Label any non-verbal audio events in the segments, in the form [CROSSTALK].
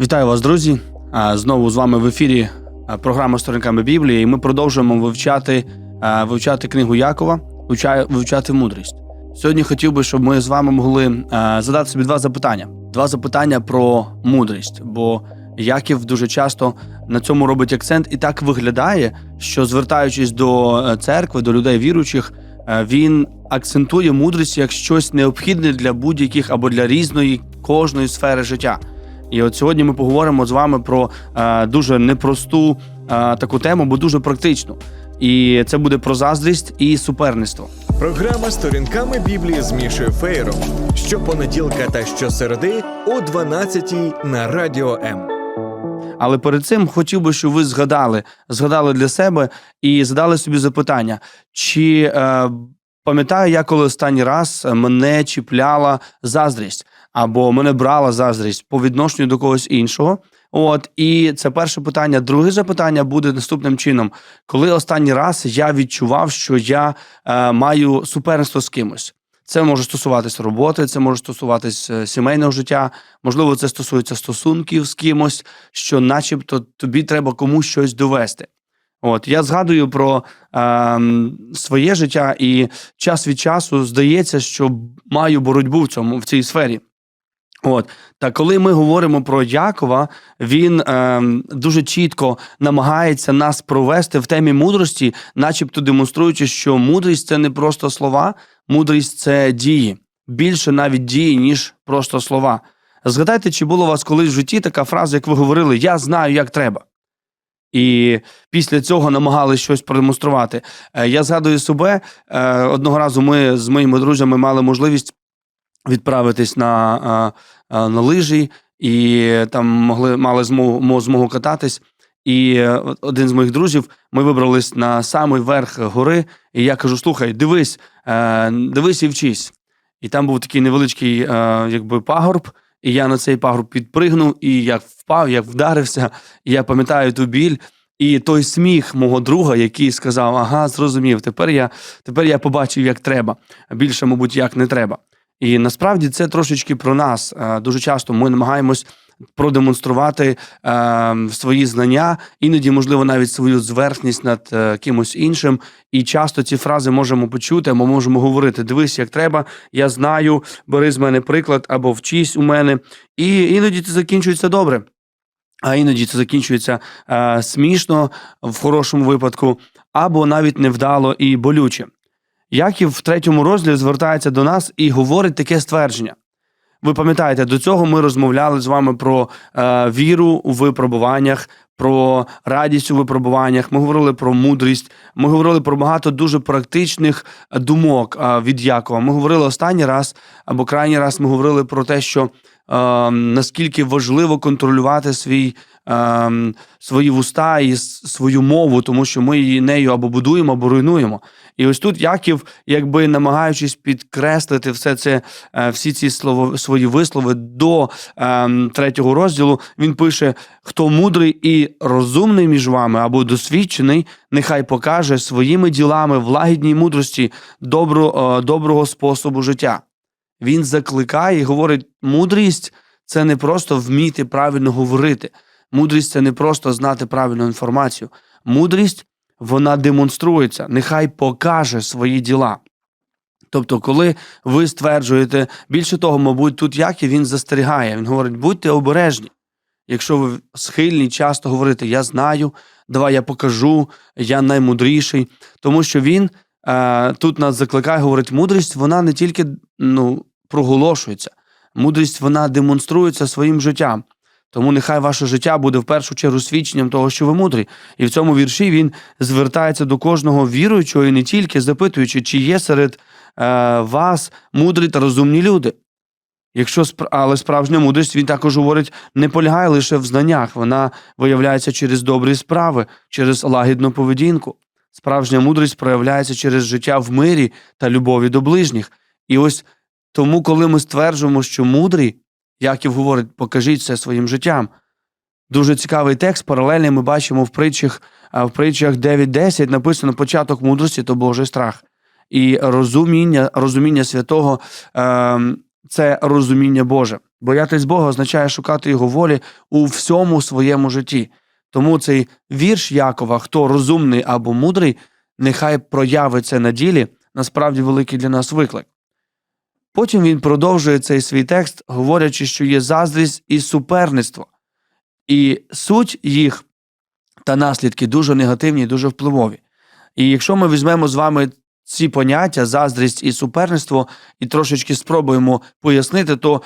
Вітаю вас, друзі! Знову з вами в ефірі програма Сторінками Біблії. І ми продовжуємо вивчати, вивчати книгу Якова, вивча- вивчати мудрість. Сьогодні хотів би, щоб ми з вами могли задати собі два запитання. Два запитання про мудрість. Бо Яків дуже часто на цьому робить акцент, і так виглядає, що звертаючись до е, церкви, до людей віруючих, е, він акцентує мудрість як щось необхідне для будь-яких або для різної кожної сфери життя. І от сьогодні ми поговоримо з вами про е, дуже непросту е, таку тему, бо дуже практичну. І це буде про заздрість і суперництво. Програма сторінками Біблії з Мішою Фейером. Щопонеділка та щосереди о 12 на Радіо М. Але перед цим хотів би, щоб ви згадали, згадали для себе і задали собі запитання, чи е, пам'ятаю я, коли останній раз мене чіпляла заздрість, або мене брала заздрість по відношенню до когось іншого. От і це перше питання. Друге запитання буде наступним чином: коли останній раз я відчував, що я е, маю суперництво з кимось. Це може стосуватися роботи, це може стосуватися е, сімейного життя, можливо, це стосується стосунків з кимось, що, начебто, тобі треба комусь щось довести. От я згадую про е, своє життя, і час від часу здається, що маю боротьбу в цьому в цій сфері. От та коли ми говоримо про Якова, він е, дуже чітко намагається нас провести в темі мудрості, начебто демонструючи, що мудрість це не просто слова, мудрість це дії, більше навіть дії, ніж просто слова. Згадайте, чи було у вас колись в житті така фраза, як ви говорили, я знаю, як треба. І після цього намагалися щось продемонструвати. Е, Я згадую себе е, одного разу. Ми з моїми друзями мали можливість відправитись на, на лижі, і там могли мали змогу, змогу кататись. І е, один з моїх друзів, ми вибрались на самий верх гори, і я кажу: слухай, дивись, е, дивись і вчись. І там був такий невеличкий, е, якби пагорб, і я на цей пагорб підпригнув, і як впав, як вдарився, і я пам'ятаю ту біль. І той сміх мого друга, який сказав: Ага, зрозумів, тепер я, тепер я побачив, як треба. Більше, мабуть, як не треба. І насправді це трошечки про нас. Е, Дуже часто ми намагаємось продемонструвати е, свої знання, іноді, можливо, навіть свою зверхність над е, кимось іншим. І часто ці фрази можемо почути, або можемо говорити: дивись, як треба, я знаю, бери з мене приклад, або вчись у мене. І іноді це закінчується добре. А іноді це закінчується е, смішно в хорошому випадку, або навіть невдало і болюче. Яків в третьому розділі звертається до нас і говорить таке ствердження. Ви пам'ятаєте, до цього ми розмовляли з вами про е, віру у випробуваннях, про радість у випробуваннях. Ми говорили про мудрість. Ми говорили про багато дуже практичних е, думок е, від Якова. Ми говорили останній раз або крайній раз. Ми говорили про те, що е, наскільки важливо контролювати свій. е, Свої вуста і свою мову, тому що ми її нею або будуємо, або руйнуємо. І ось тут Яків, якби намагаючись підкреслити все це, е, всі ці слово, свої вислови до ем, третього розділу, він пише: хто мудрий і розумний між вами або досвідчений, нехай покаже своїми ділами в лагідній мудрості добро, е, доброго способу життя. Він закликає і говорить: мудрість це не просто вміти правильно говорити. Мудрість це не просто знати правильну інформацію. Мудрість вона демонструється, нехай покаже свої діла. Тобто, коли ви стверджуєте, більше того, мабуть, тут як і він застерігає, він говорить, будьте обережні. Якщо ви схильні часто говорити Я знаю, давай я покажу, я наймудріший. Тому що він е, тут нас закликає, говорить, мудрість вона не тільки ну, проголошується, мудрість вона демонструється своїм життям. Тому нехай ваше життя буде в першу чергу свідченням того, що ви мудрі. І в цьому вірші він звертається до кожного віруючого і не тільки запитуючи, чи є серед е, вас мудрі та розумні люди. Якщо але справжня мудрість, він також говорить, не полягає лише в знаннях, вона виявляється через добрі справи, через лагідну поведінку. Справжня мудрість проявляється через життя в мирі та любові до ближніх. І ось тому, коли ми стверджуємо, що мудрі, Яків говорить, покажіть це своїм життям. Дуже цікавий текст, паралельний ми бачимо в притчах, в притчах 9.10 написано початок мудрості то Божий страх. І розуміння, розуміння святого це розуміння Боже. Боятись Бога означає шукати Його волі у всьому своєму житті. Тому цей вірш Якова, хто розумний або мудрий, нехай проявить це на ділі, насправді великий для нас виклик. Потім він продовжує цей свій текст, говорячи, що є заздрість і суперництво, і суть їх та наслідки дуже негативні дуже впливові. І якщо ми візьмемо з вами ці поняття, заздрість і суперництво, і трошечки спробуємо пояснити, то е,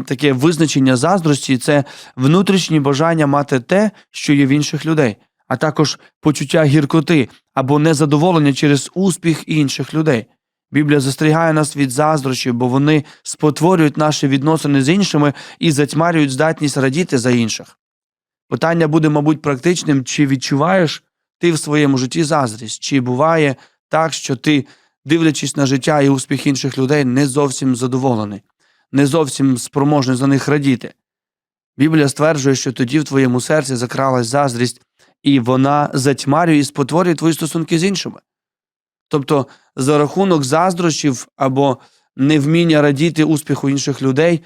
таке визначення заздрості це внутрішнє бажання мати те, що є в інших людей, а також почуття гіркоти або незадоволення через успіх інших людей. Біблія застерігає нас від заздрощів, бо вони спотворюють наші відносини з іншими і затьмарюють здатність радіти за інших. Питання буде, мабуть, практичним: чи відчуваєш ти в своєму житті заздрість, чи буває так, що ти, дивлячись на життя і успіх інших людей, не зовсім задоволений, не зовсім спроможний за них радіти. Біблія стверджує, що тоді в твоєму серці закралась заздрість, і вона затьмарює і спотворює твої стосунки з іншими. Тобто, за рахунок заздрощів або невміння радіти успіху інших людей,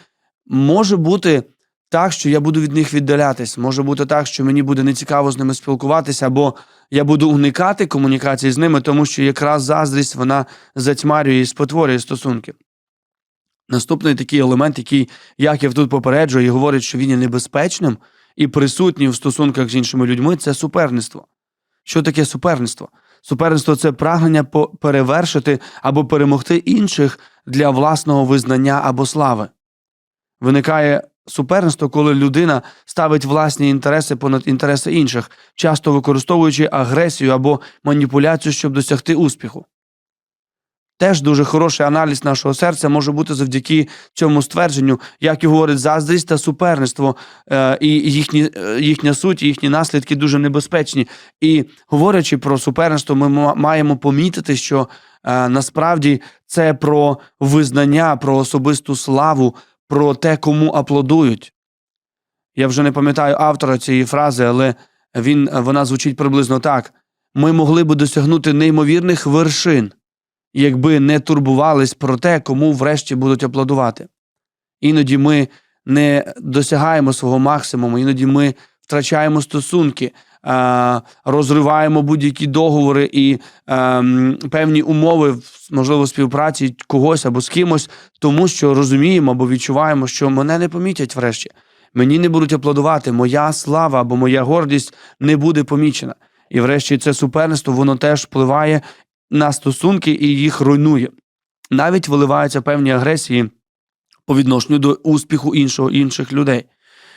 може бути так, що я буду від них віддалятись, може бути так, що мені буде нецікаво з ними спілкуватися, або я буду уникати комунікації з ними, тому що якраз заздрість вона затьмарює і спотворює стосунки. Наступний такий елемент, який Яків тут попереджує і говорить, що він є небезпечним і присутній в стосунках з іншими людьми, це суперництво. Що таке суперництво? Суперництво це прагнення перевершити або перемогти інших для власного визнання або слави. Виникає суперництво, коли людина ставить власні інтереси понад інтереси інших, часто використовуючи агресію або маніпуляцію, щоб досягти успіху. Теж дуже хороший аналіз нашого серця може бути завдяки цьому ствердженню, як і говорить заздрість та суперництво, е, і їхні, е, їхня суть, їхні наслідки дуже небезпечні. І говорячи про суперництво, ми маємо помітити, що е, насправді це про визнання, про особисту славу, про те, кому аплодують. Я вже не пам'ятаю автора цієї фрази, але він, вона звучить приблизно так: ми могли би досягнути неймовірних вершин, якби не турбувались про те, кому врешті будуть аплодувати. Іноді ми не досягаємо свого максимуму, іноді ми втрачаємо стосунки, розриваємо будь-які договори і певні умови, можливо, співпраці когось або з кимось, тому що розуміємо або відчуваємо, що мене не помітять врешті. Мені не будуть аплодувати, моя слава або моя гордість не буде помічена. І врешті це суперництво воно теж впливає на стосунки і їх руйнує. Навіть виливаються певні агресії по відношенню до успіху іншого інших людей.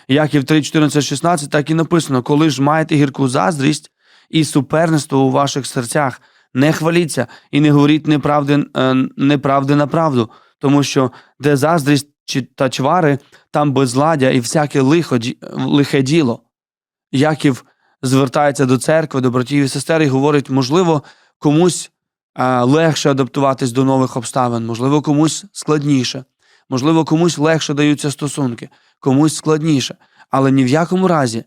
Яків 3, 14, 16 так і написано: коли ж маєте гірку заздрість і суперництво у ваших серцях, не хваліться і не говоріть неправди, е, неправди на правду, тому що де заздрість та чвари, там безладдя і всяке лихо, лихе діло. Яків звертається до церкви, до братів і сестер і говорить, можливо, комусь легше адаптуватись до нових обставин, можливо, комусь складніше, можливо, комусь легше даються стосунки, комусь складніше. Але ні в якому разі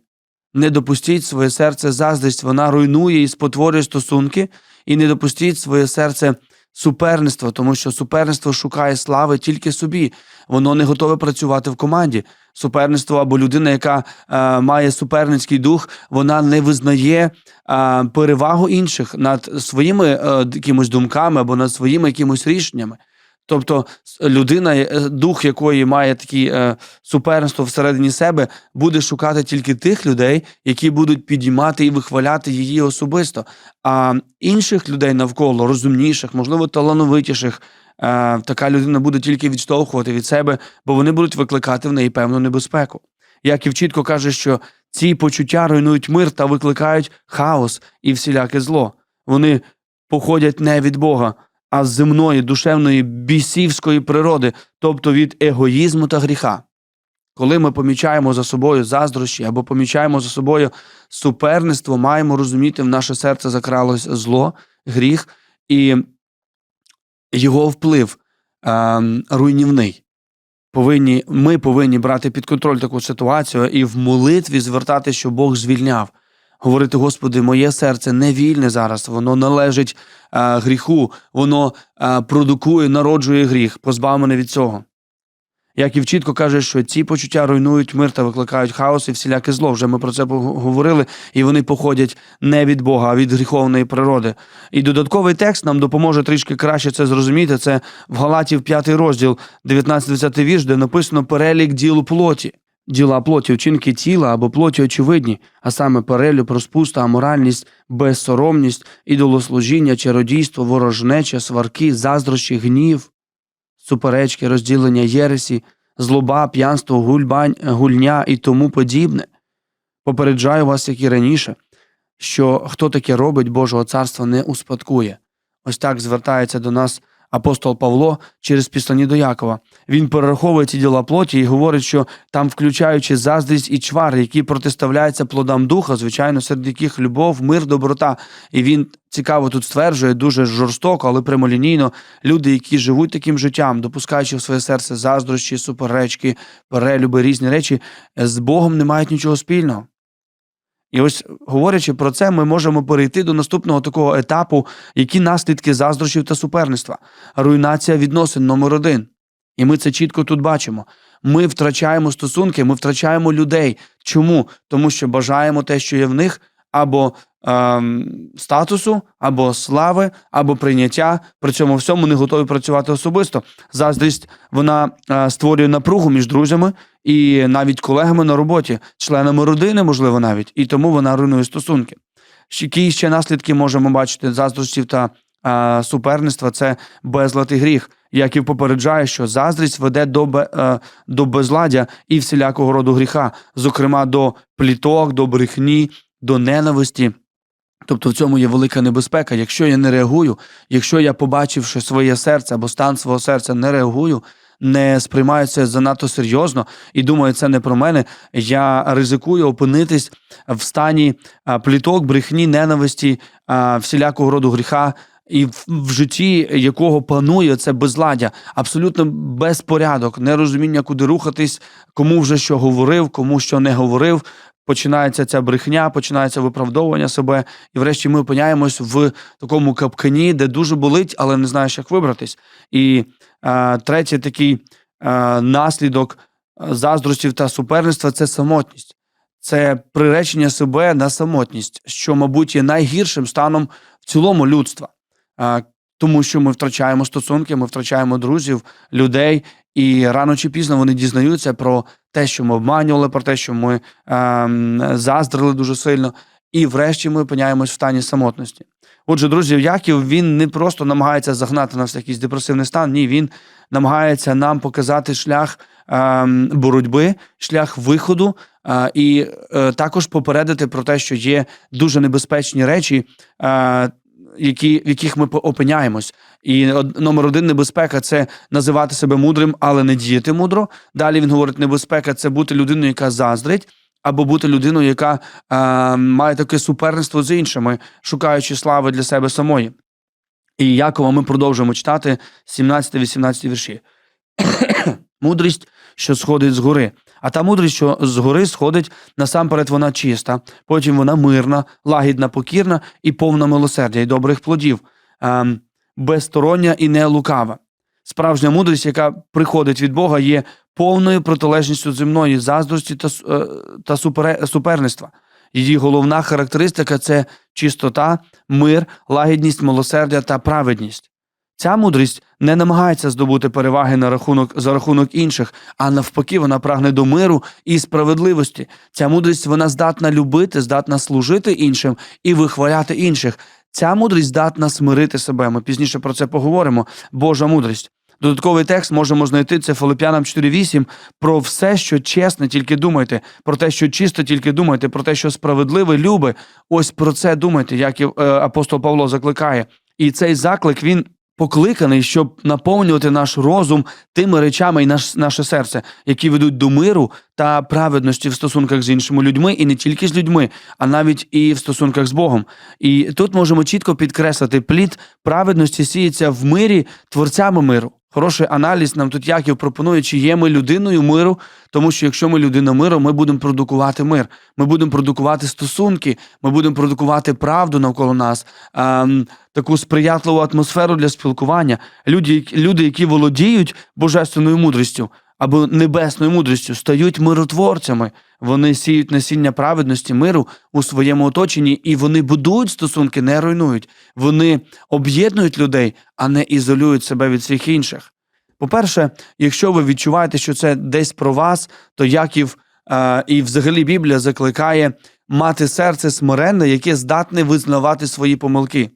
не допустіть своє серце заздрість, вона руйнує і спотворює стосунки, і не допустіть своє серце суперництва, тому що суперництво шукає слави тільки собі. Воно не готове працювати в команді. Суперництво або людина, яка е, має суперницький дух, вона не визнає е, перевагу інших над своїми е, якимось думками або над своїми якимось рішеннями. Тобто людина, е, дух якої має такі е, суперництво всередині себе, буде шукати тільки тих людей, які будуть підіймати і вихваляти її особисто. А інших людей навколо, розумніших, можливо, талановитіших, е, така людина буде тільки відштовхувати від себе, бо вони будуть викликати в неї певну небезпеку. Яків чітко каже, що ці почуття руйнують мир та викликають хаос і всіляке зло. Вони походять не від Бога, а з земної, душевної, бісівської природи, тобто від егоїзму та гріха. Коли ми помічаємо за собою заздрощі або помічаємо за собою суперництво, маємо розуміти, в наше серце закралось зло, гріх і його вплив е, руйнівний. Повинні, ми повинні брати під контроль таку ситуацію і в молитві звертати, що Бог звільняв. Говорити, Господи, моє серце не вільне зараз, воно належить е, гріху, воно е, продукує, народжує гріх, позбав мене від цього. Яків чітко каже, що ці почуття руйнують мир та викликають хаос і всіляке зло. Вже ми про це говорили, і вони походять не від Бога, а від гріховної природи. І додатковий текст нам допоможе трішки краще це зрозуміти. Це в Галатів 5 розділ, 19-20 вірш, де написано перелік діл плоті. Діла плоті, вчинки тіла або плоті очевидні, а саме перелюб, розпуста, аморальність, безсоромність, ідолослужіння, чародійство, ворожнеча, сварки, заздрощі, гнів, суперечки, розділення єресі, злоба, п'янство, гульбань, гульня і тому подібне. Попереджаю вас, як і раніше, що хто таке робить Божого царства не успадкує. Ось так звертається до нас апостол Павло через післані до Якова. Він перераховує ці діла плоті і говорить, що там, включаючи заздрість і чвар, які протиставляються плодам духа, звичайно, серед яких любов, мир, доброта. І він цікаво тут стверджує дуже жорстоко, але прямолінійно. Люди, які живуть таким життям, допускаючи в своє серце заздрощі, суперечки, перелюби, різні речі, з Богом не мають нічого спільного. І ось говорячи про це, ми можемо перейти до наступного такого етапу, які наслідки заздрощів та суперництва. Руйнація відносин номер один. І ми це чітко тут бачимо. Ми втрачаємо стосунки, ми втрачаємо людей. Чому? Тому що бажаємо те, що є в них, або статусу, або слави, або прийняття. При цьому всьому не готові працювати особисто. Заздрість вона е, створює напругу між друзями і навіть колегами на роботі, членами родини, можливо, навіть, і тому вона руйнує стосунки. Які ще наслідки можемо бачити заздрощів та е, суперництва це безлад і гріх. Яків попереджає, що заздрість веде до, бе- е, до безладдя і всілякого роду гріха, зокрема до пліток, до брехні, до ненависті. Тобто в цьому є велика небезпека. Якщо я не реагую, якщо я, побачивши своє серце або стан свого серця, не реагую, не сприймаю це занадто серйозно і думаю, це не про мене, я ризикую опинитись в стані пліток, брехні, ненависті, всілякого роду гріха. І в житті якого панує це безладдя, абсолютно безпорядок, нерозуміння, куди рухатись, кому вже що говорив, кому що не говорив. Починається ця брехня, починається виправдовування себе, і врешті ми опиняємось в такому капкані, де дуже болить, але не знаєш, як вибратись. І е, третій такий е, наслідок е, заздростів та суперництва це самотність. Це приречення себе на самотність, що, мабуть, є найгіршим станом в цілому людства. Е, тому що ми втрачаємо стосунки, ми втрачаємо друзів, людей, і рано чи пізно вони дізнаються про те, що ми обманювали, про те, що ми ем, заздрили дуже сильно, і врешті ми опиняємось в стані самотності. Отже, друзі, Яків він не просто намагається загнати нас в якийсь депресивний стан. Ні, він намагається нам показати шлях ем, боротьби, шлях виходу, е, і е, також попередити про те, що є дуже небезпечні речі, е, які, в яких ми опиняємось. І номер один небезпека це називати себе мудрим, але не діяти мудро. Далі він говорить, небезпека це бути людиною, яка заздрить, або бути людиною, яка е, має таке суперництво з іншими, шукаючи слави для себе самої. І Якова ми продовжуємо читати 17-18 вірші. [COUGHS] Мудрість, що сходить з гори. А та мудрість, що з гори сходить, насамперед вона чиста, потім вона мирна, лагідна, покірна і повна милосердя і добрих плодів, ем, безстороння і не лукава. Справжня мудрість, яка приходить від Бога, є повною протилежністю земної заздрості та, е, та супере- суперництва. Її головна характеристика це чистота, мир, лагідність, милосердя та праведність. Ця мудрість не намагається здобути переваги на рахунок за рахунок інших, а навпаки, вона прагне до миру і справедливості. Ця мудрість вона здатна любити, здатна служити іншим і вихваляти інших. Ця мудрість здатна смирити себе. Ми пізніше про це поговоримо. Божа мудрість. Додатковий текст можемо знайти це Филип'янам 4.8. Про все, що чесне, тільки думайте, про те, що чисто, тільки думайте, про те, що справедливе, любе. Ось про це думайте, як і е, апостол Павло закликає. І цей заклик він покликаний, щоб наповнювати наш розум тими речами і наш, наше серце, які ведуть до миру та праведності в стосунках з іншими людьми, і не тільки з людьми, а навіть і в стосунках з Богом. І тут можемо чітко підкреслити, плід праведності сіється в мирі творцями миру. Хороший аналіз нам тут Яків пропонує, чи є ми людиною миру, тому що якщо ми людина миру, ми будемо продукувати мир, ми будемо продукувати стосунки, ми будемо продукувати правду навколо нас, ем, таку сприятливу атмосферу для спілкування. Люди, люди, які володіють божественною мудрістю, або небесною мудрістю, стають миротворцями. Вони сіють насіння праведності, миру у своєму оточенні, і вони будують стосунки, не руйнують. Вони об'єднують людей, а не ізолюють себе від всіх інших. По-перше, якщо ви відчуваєте, що це десь про вас, то Яків е, і взагалі Біблія закликає мати серце смиренне, яке здатне визнавати свої помилки.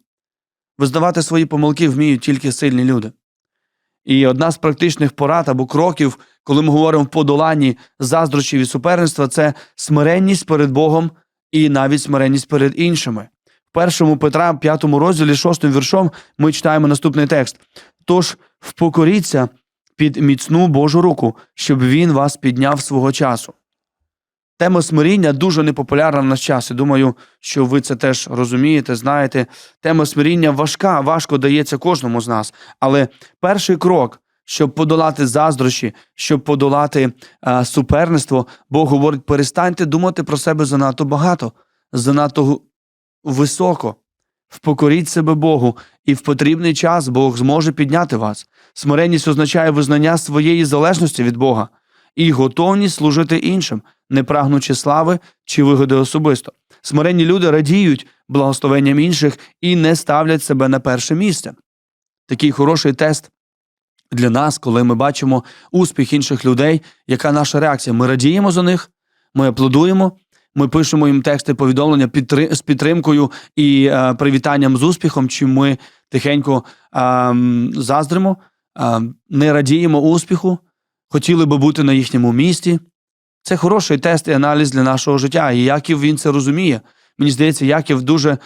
Визнавати свої помилки вміють тільки сильні люди. І одна з практичних порад або кроків, коли ми говоримо в подоланні заздрощів і суперництва, це смиренність перед Богом і навіть смиренність перед іншими. В першому Петра, 5 розділі, 6 віршом, ми читаємо наступний текст: Тож впокоріться під міцну Божу руку, щоб він вас підняв свого часу. Тема смиріння дуже непопулярна в наш час. І думаю, що ви це теж розумієте, знаєте. Тема смиріння важка, важко дається кожному з нас. Але перший крок, щоб подолати заздрощі, щоб подолати а, суперництво, Бог говорить: перестаньте думати про себе занадто багато, занадто високо. Впокоріть себе Богу, і в потрібний час Бог зможе підняти вас. Смиренність означає визнання своєї залежності від Бога і готовність служити іншим, не прагнучи слави чи вигоди особисто. Смиренні люди радіють благословенням інших і не ставлять себе на перше місце. Такий хороший тест для нас, коли ми бачимо успіх інших людей, яка наша реакція? Ми радіємо за них, ми аплодуємо, ми пишемо їм тексти повідомлення підтри- з підтримкою і е, привітанням з успіхом, чи ми тихенько е, заздримо, е, не радіємо успіху, хотіли би бути на їхньому місці. Це хороший тест і аналіз для нашого життя. І Яків він це розуміє. Мені здається, Яків дуже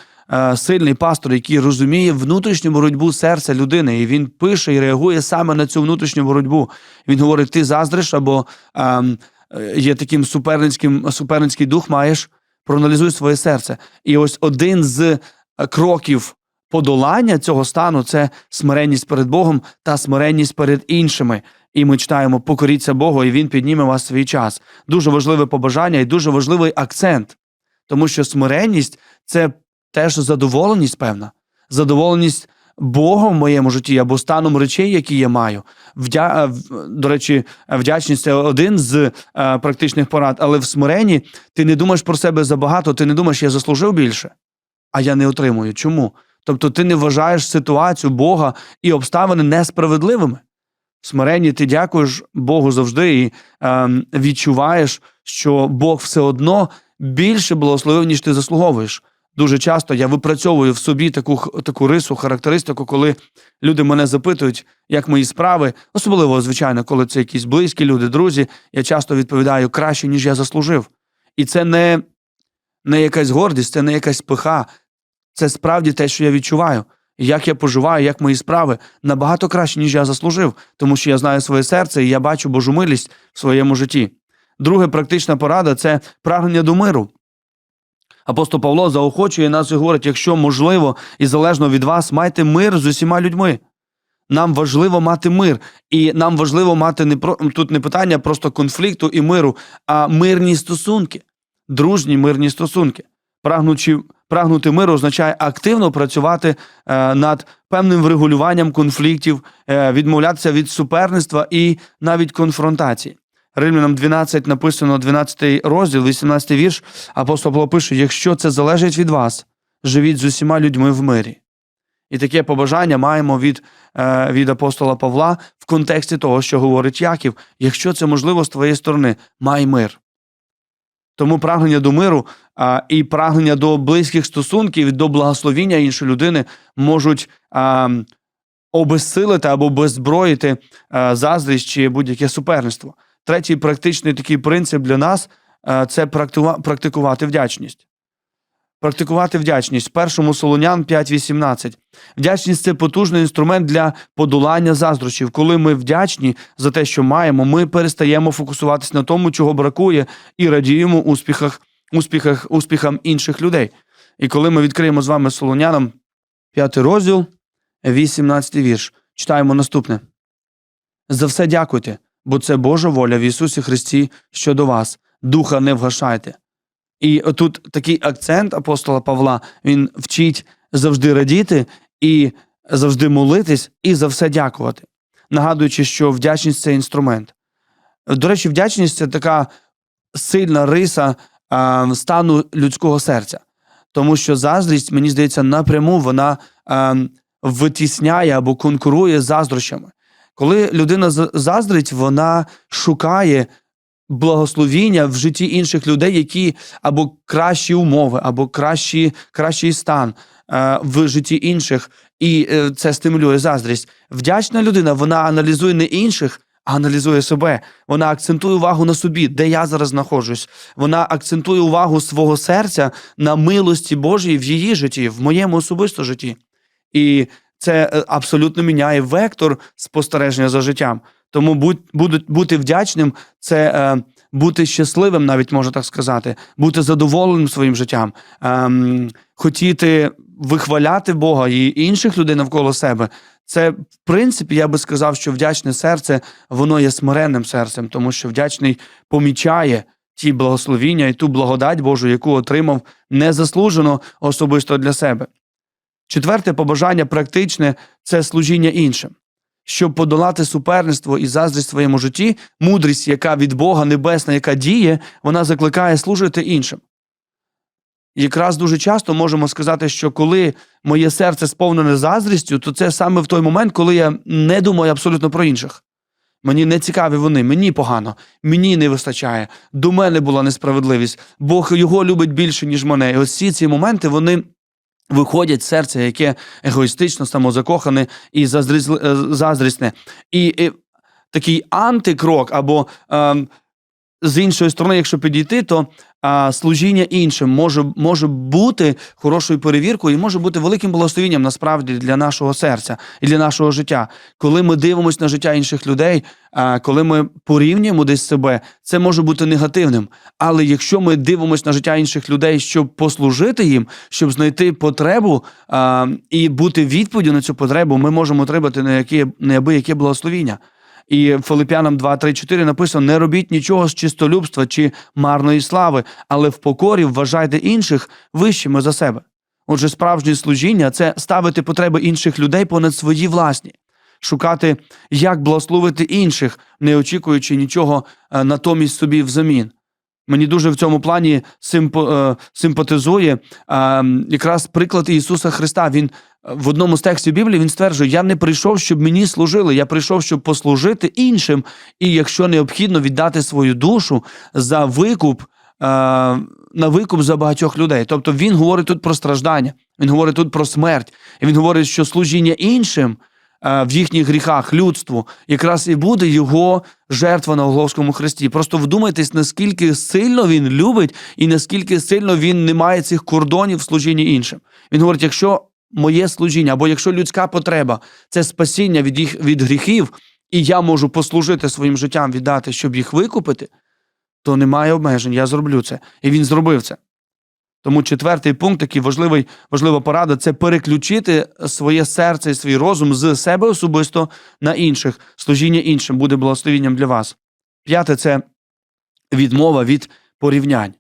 сильний пастор, який розуміє внутрішню боротьбу серця людини, і він пише і реагує саме на цю внутрішню боротьбу. Він говорить: ти заздриш або ем, е, є таким суперницьким суперницький дух, маєш, проаналізуй своє серце. І ось один з е, кроків подолання цього стану це смиренність перед Богом та смиренність перед іншими. І ми читаємо покоріться Богу, і Він підніме вас свій час. Дуже важливе побажання і дуже важливий акцент, тому що смиренність це теж задоволеність, певна, задоволеність Богом в моєму житті або станом речей, які я маю. Вдя... е, До речі, вдячність це один з е, практичних порад, але в смиренні ти не думаєш про себе забагато, ти не думаєш, я заслужив більше, а я не отримую. Чому? Тобто ти не вважаєш ситуацію Бога і обставини несправедливими. В смиренні ти дякуєш Богу завжди і е, відчуваєш, що Бог все одно більше благословив, ніж ти заслуговуєш. Дуже часто я випрацьовую в собі таку, таку рису, характеристику, коли люди мене запитують, як мої справи, особливо, звичайно, коли це якісь близькі люди, друзі, я часто відповідаю краще, ніж я заслужив. І це не, не якась гордість, це не якась пиха, це справді те, що я відчуваю. Як я поживаю, як мої справи набагато краще, ніж я заслужив, тому що я знаю своє серце і я бачу Божу милість в своєму житті. Друга практична порада це прагнення до миру. Апостол Павло заохочує нас і говорить: якщо можливо і залежно від вас, майте мир з усіма людьми. Нам важливо мати мир, і нам важливо мати не про тут не питання просто конфлікту і миру, а мирні стосунки, дружні мирні стосунки. Прагнучи, прагнути миру означає активно працювати е, над певним врегулюванням конфліктів, е, відмовлятися від суперництва і навіть конфронтації. Римлянам 12 написано 12 розділ, 18 вірш. Апостол Павло пише: якщо це залежить від вас, живіть з усіма людьми в мирі. І таке побажання маємо від, е, від апостола Павла в контексті того, що говорить Яків. Якщо це можливо з твоєї сторони, май мир. Тому прагнення до миру а, і прагнення до близьких стосунків, до благословіння іншої людини можуть а, обезсилити або беззброїти заздрість чи будь-яке суперництво. Третій практичний такий принцип для нас це практикувати вдячність. Практикувати вдячність. Першому Солонян 5.18. Вдячність це потужний інструмент для подолання заздрощів. Коли ми вдячні за те, що маємо, ми перестаємо фокусуватись на тому, чого бракує, і радіємо успіхах, успіхах, успіхам інших людей. І коли ми відкриємо з вами Солонянам 5 розділ, 18 вірш, читаємо наступне. За все дякуйте, бо це Божа воля в Ісусі Христі щодо вас. Духа не вгашайте. І тут такий акцент апостола Павла він вчить завжди радіти і завжди молитись, і за все дякувати, нагадуючи, що вдячність це інструмент. До речі, вдячність це така сильна риса е, стану людського серця. Тому що заздрість, мені здається, напряму вона е, витісняє або конкурує з заздрощами. Коли людина заздрить, вона шукає благословіння в житті інших людей, які або кращі умови, або кращі, кращий стан е, в житті інших, і е, це стимулює заздрість. Вдячна людина, вона аналізує не інших, а аналізує себе. Вона акцентує увагу на собі, де я зараз знаходжусь. Вона акцентує увагу свого серця на милості Божій в її житті, в моєму особисто житті. І це е, абсолютно міняє вектор спостереження за життям. Тому будь, будуть, бути вдячним це е, бути щасливим, навіть можна так сказати, бути задоволеним своїм життям, ем, хотіти вихваляти Бога і інших людей навколо себе. Це, в принципі, я би сказав, що вдячне серце, воно є смиренним серцем, тому що вдячний помічає ті благословіння і ту благодать Божу, яку отримав незаслужено особисто для себе. Четверте побажання практичне це служіння іншим. Щоб подолати суперництво і заздрість в своєму житті, мудрість, яка від Бога небесна, яка діє, вона закликає служити іншим. Якраз дуже часто можемо сказати, що коли моє серце сповнене заздрістю, то це саме в той момент, коли я не думаю абсолютно про інших. Мені не цікаві вони, мені погано, мені не вистачає, до мене була несправедливість, Бог його любить більше, ніж мене. І ось всі ці моменти вони виходять серце, яке егоїстично, самозакохане і е, заздрісне. І, і такий антикрок, або е, з іншої сторони, якщо підійти, то а, служіння іншим може, може бути хорошою перевіркою і може бути великим благословенням насправді для нашого серця і для нашого життя. Коли ми дивимося на життя інших людей, а, коли ми порівнюємо десь себе, це може бути негативним. Але якщо ми дивимося на життя інших людей, щоб послужити їм, щоб знайти потребу а, і бути відповіддю на цю потребу, ми можемо отримати неабияке благословіння. І Филип'янам 2, 3, 4 написано: не робіть нічого з чистолюбства чи марної слави, але в покорі вважайте інших вищими за себе. Отже, справжнє служіння це ставити потреби інших людей понад свої власні, шукати, як благословити інших, не очікуючи нічого е, натомість собі взамін. Мені дуже в цьому плані е, симпатизує е, якраз приклад Ісуса Христа. Він в одному з текстів Біблії він стверджує: Я не прийшов, щоб мені служили, я прийшов, щоб послужити іншим, і якщо необхідно, віддати свою душу за викуп. е, На викуп за багатьох людей. Тобто він говорить тут про страждання, він говорить тут про смерть. І він говорить, що служіння іншим е, в їхніх гріхах, людству, якраз і буде його жертва на Головському хресті. Просто вдумайтесь, наскільки сильно він любить і наскільки сильно він не має цих кордонів в служінні іншим. Він говорить: якщо моє служіння, або якщо людська потреба це спасіння від їх від гріхів, і я можу послужити своїм життям, віддати, щоб їх викупити, то немає обмежень. Я зроблю це. І він зробив це. Тому четвертий пункт, такий важливий, важлива порада, це переключити своє серце і свій розум з себе особисто на інших. Служіння іншим буде благословенням для вас. П'яте це відмова від порівнянь.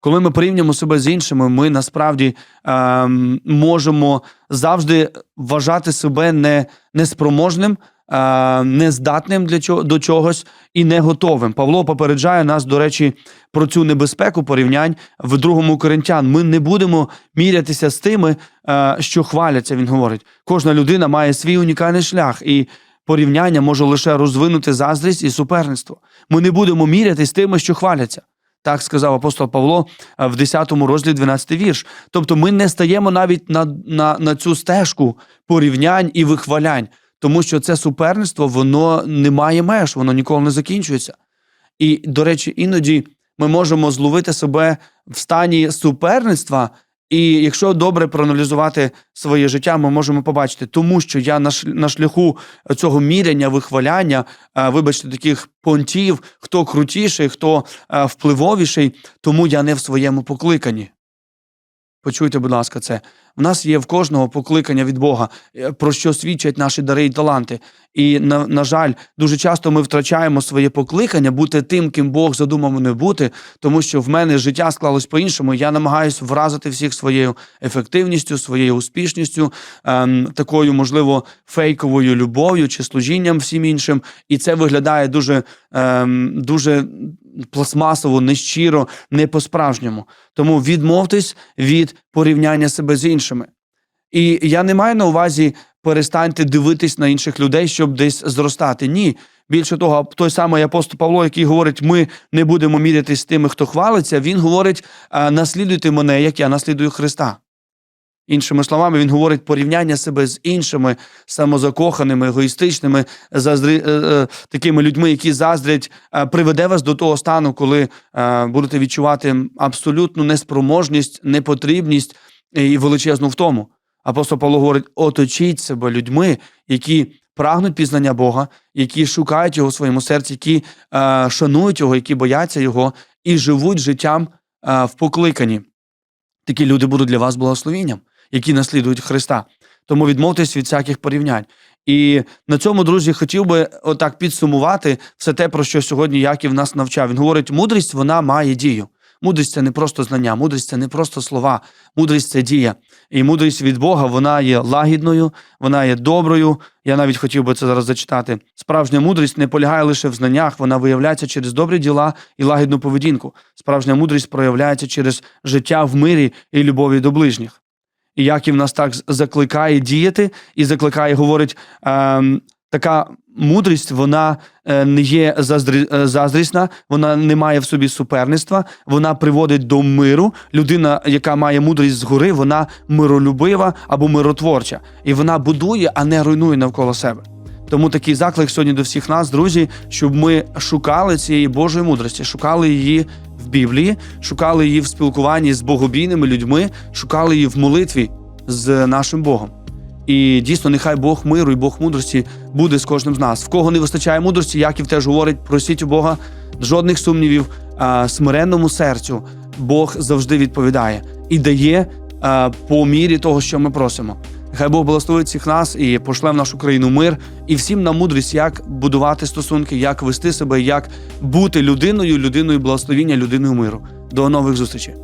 Коли ми порівнюємо себе з іншими, ми насправді ем, можемо завжди вважати себе не, неспроможним, е, нездатним для чого, до чогось і не готовим. Павло попереджає нас, до речі, про цю небезпеку порівнянь в другому Коринтян. Ми не будемо мірятися з тими, е, що хваляться. Він говорить. Кожна людина має свій унікальний шлях, і порівняння може лише розвинути заздрість і суперництво. Ми не будемо мірятися з тими, що хваляться. Так сказав апостол Павло е, в 10 розділі 12 вірш. Тобто ми не стаємо навіть на, на, на цю стежку порівнянь і вихвалянь, тому що це суперництво, воно не має меж, воно ніколи не закінчується. І, до речі, іноді ми можемо зловити себе в стані суперництва, і якщо добре проаналізувати своє життя, ми можемо побачити, тому що я на шляху цього міряння, вихваляння, е, вибачте, таких понтів, хто крутіший, хто е, впливовіший, тому я не в своєму покликанні. Почуйте, будь ласка, це У нас є в кожного покликання від Бога, е, про що свідчать наші дари і таланти. І на, на жаль, дуже часто ми втрачаємо своє покликання бути тим, ким Бог задумав мене бути, тому що в мене життя склалось по-іншому. Я намагаюся вразити всіх своєю ефективністю, своєю успішністю, ем, такою, можливо, фейковою любов'ю чи служінням всім іншим. І це виглядає дуже, ем, дуже пластмасово, нещиро, не по-справжньому. Тому відмовтесь від порівняння себе з іншими. І я не маю на увазі перестаньте дивитись на інших людей, щоб десь зростати. Ні. Більше того, той самий апостол Павло, який говорить, ми не будемо мірятись з тими, хто хвалиться, він говорить: наслідуйте мене, як я наслідую Христа. Іншими словами, він говорить порівняння себе з іншими самозакоханими, егоїстичними, заздри, е, е, такими людьми, які заздрять, е, приведе вас до того стану, коли будете відчувати абсолютну неспроможність, непотрібність і величезну втому. Апостол Павло говорить: оточіть себе людьми, які прагнуть пізнання Бога, які шукають його в своєму серці, які е, шанують його, які бояться його і живуть життям е, в покликанні. Такі люди будуть для вас благословенням, які наслідують Христа. Тому відмовтесь від всяких порівнянь. І на цьому, друзі, хотів би отак підсумувати все те, про що сьогодні Яків нас навчав. Він говорить: мудрість вона має дію. Мудрість це не просто знання, мудрість це не просто слова, мудрість це дія. І мудрість від Бога вона є лагідною, вона є доброю. Я навіть хотів би це зараз зачитати. Справжня мудрість не полягає лише в знаннях, вона виявляється через добрі діла і лагідну поведінку. Справжня мудрість проявляється через життя в мирі і любові до ближніх. І Яків нас так закликає діяти і закликає, говорить, ем, така мудрість, вона е, не є е, заздрісна, вона не має в собі суперництва, вона приводить до миру. Людина, яка має мудрість згори, вона миролюбива або миротворча, і вона будує, а не руйнує навколо себе. Тому такий заклик сьогодні до всіх нас, друзі, щоб ми шукали цієї Божої мудрості, шукали її в Біблії, шукали її в спілкуванні з богобійними людьми, шукали її в молитві з нашим Богом. І дійсно, нехай Бог миру і Бог мудрості буде з кожним з нас. В кого не вистачає мудрості, Яків теж говорить, просіть у Бога жодних сумнівів, а, смиренному серцю Бог завжди відповідає і дає а, по мірі того, що ми просимо. Хай Бог благословить всіх нас і пошле в нашу країну мир і всім нам мудрість, як будувати стосунки, як вести себе, як бути людиною, людиною благословіння, людиною миру. До нових зустрічей.